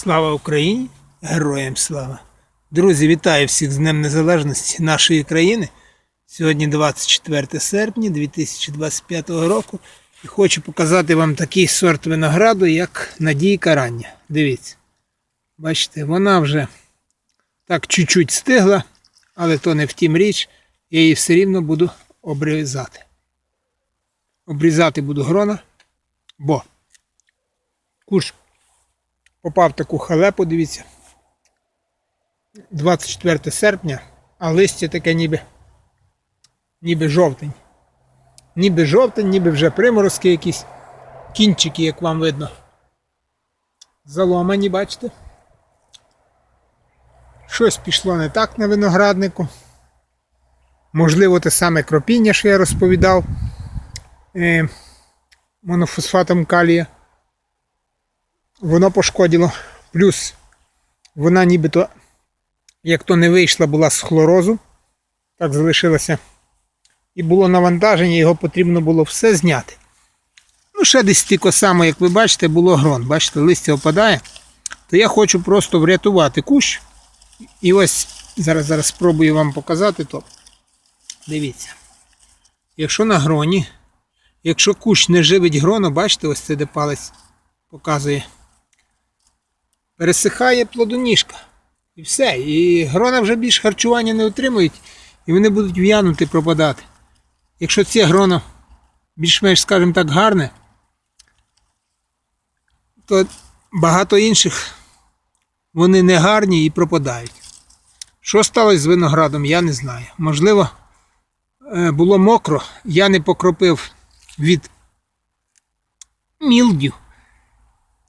Слава Україні! Героям слава! Друзі, вітаю всіх з Днем Незалежності нашої країни. Сьогодні 24 серпня 2025 року. І хочу показати вам такий сорт винограду, як Надійка рання. Дивіться. Бачите, вона вже так чуть-чуть стигла, але то не в тім річ. Я її все рівно буду обрізати. Обрізати буду грона, бо куш попав в таку халепу, дивіться. 24 серпня, а листя таке ніби, ніби жовтень. Ніби жовтень, ніби вже приморозки якісь. Кінчики, як вам видно. Заломані, бачите? Щось пішло не так на винограднику. Можливо, те саме кропіння, що я розповідав е, монофосфатом калія воно пошкодило. Плюс вона нібито, як то не вийшла, була з хлорозу, так залишилася. І було навантаження, його потрібно було все зняти. Ну, ще десь тільки само, як ви бачите, було грон. Бачите, листя опадає. То я хочу просто врятувати кущ. І ось зараз зараз спробую вам показати, то дивіться. Якщо на гроні, якщо кущ не живить гроно, бачите, ось це де палець показує пересихає плодоніжка. І все. І грона вже більш харчування не отримують, і вони будуть в'янути пропадати. Якщо це гроно більш-менш, скажімо так, гарне, то багато інших вони не гарні і пропадають. Що сталося з виноградом, я не знаю. Можливо, е, було мокро, я не покропив від мілдю.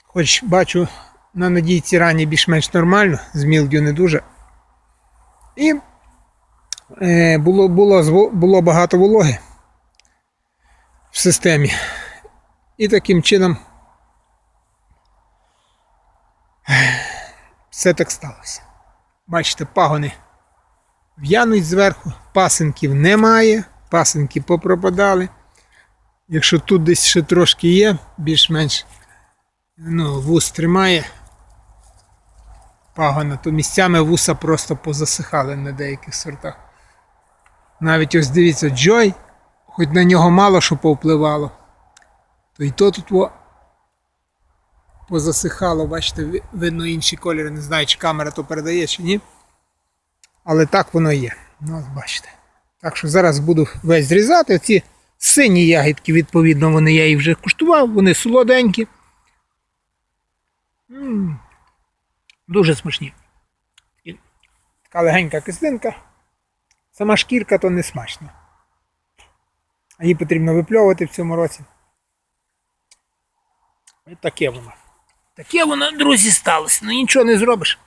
Хоч бачу, на надійці рані більш-менш нормально, з мілдю не дуже. І е, було, було, було багато вологи в системі. І таким чином все так сталося. Бачите, пагони в'януть зверху, пасинків немає, пасинки попропадали. Якщо тут десь ще трошки є, більш-менш ну, вус тримає пагона, то місцями вуса просто позасихали на деяких сортах. Навіть ось дивіться, Джой, хоч на нього мало що повпливало, то і то тут во позасихало, бачите, видно інші кольори, не знаю, чи камера то передає, чи ні. Але так воно є. Ну, от бачите. Так що зараз буду весь зрізати. Оці сині ягідки, відповідно, вони я їх вже куштував, вони солоденькі. М, Дуже смачні. Така легенька кислинка. Сама шкірка то не смачна. Її потрібно випльовувати в цьому році. І таке воно. Таке воно, друзі, сталося. Ну нічого не зробиш.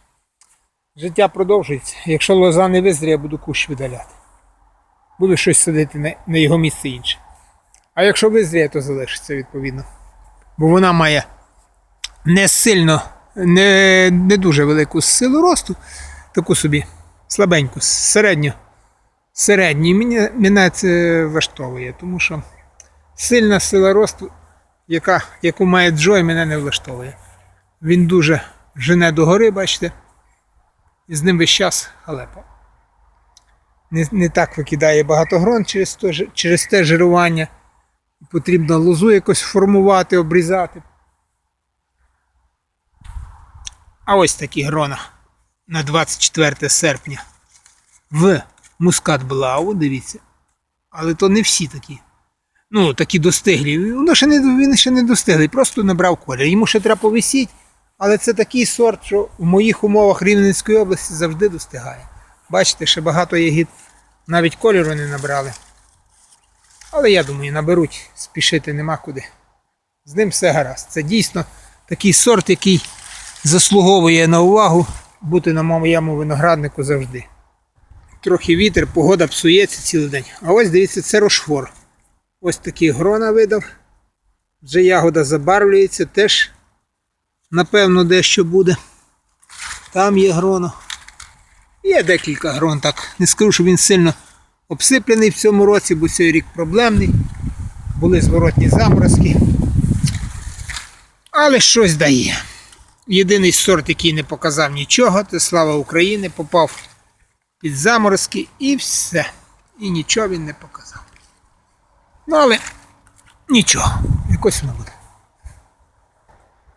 Життя продовжується. Якщо лоза не визріє, я буду кущ видаляти. Буду щось садити на його місце інше. А якщо визріє, то залишиться відповідно. Бо вона має не сильно, не, не дуже велику силу росту, таку собі слабеньку, середню. Мені, мене це влаштовує, тому що сильна сила росту, яка, яку має Джой, мене не влаштовує. Він дуже жене догори, бачите, і з ним весь час халепа. Не, не так викидає багато грон через, через те жирування. Потрібно лозу якось формувати, обрізати. А ось такі грона на 24 серпня в Мускат Блау, дивіться. Але то не всі такі. Ну, такі достиглі. Воно ще не, він ще не достиглий, просто набрав колір. Йому ще треба повисіти, але це такий сорт, що в моїх умовах Рівненської області завжди достигає. Бачите, ще багато ягід навіть кольору не набрали. Але я думаю, наберуть, спішити нема куди. З ним все гаразд. Це дійсно такий сорт, який заслуговує на увагу бути на моєму винограднику завжди. Трохи вітер, погода псується цілий день. А ось дивіться, це рошфор. Ось такий грона видав. Вже ягода забарвлюється, теж, напевно, дещо буде. Там є гроно. Є декілька грон, так. Не скажу, що він сильно обсиплений в цьому році, бо цей рік проблемний. Були зворотні заморозки. Але щось дає. Єдиний сорт, який не показав нічого, це слава України, попав під заморозки і все. І нічого він не показав. Ну, але нічого, якось воно буде.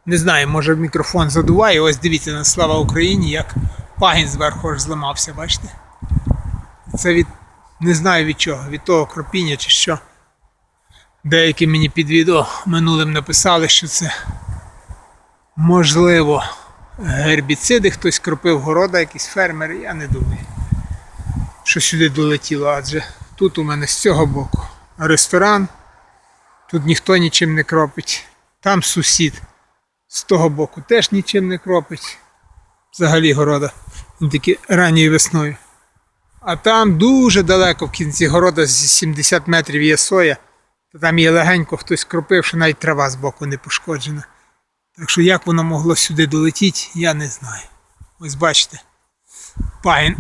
Не знаю, може мікрофон задуває. Ось дивіться на слава Україні, як пагін зверху аж зламався, бачите? Це від. Не знаю від чого, від того кропіння чи що. Деякі мені під відео минулим написали, що це можливо гербіциди, хтось кропив города, якісь фермери, я не думаю, що сюди долетіло, адже тут у мене з цього боку ресторан, тут ніхто нічим не кропить, там сусід з того боку теж нічим не кропить. Взагалі города, тільки ранньою весною. А там дуже далеко в кінці города з 70 метрів є соя, то там є легенько хтось кропив, що навіть трава з боку не пошкоджена. Так що як воно могло сюди долетіти, я не знаю. Ось бачите, пагін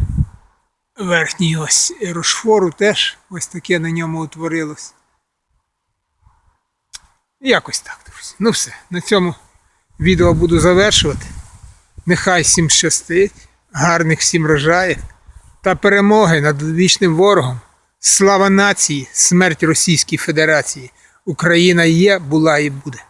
верхній ось рошфору теж ось таке на ньому утворилось. Якось так, друзі. Ну все, на цьому відео буду завершувати. Нехай всім щастить, гарних всім рожаїв та перемоги над вічним ворогом. Слава нації, смерть Російській Федерації. Україна є, була і буде.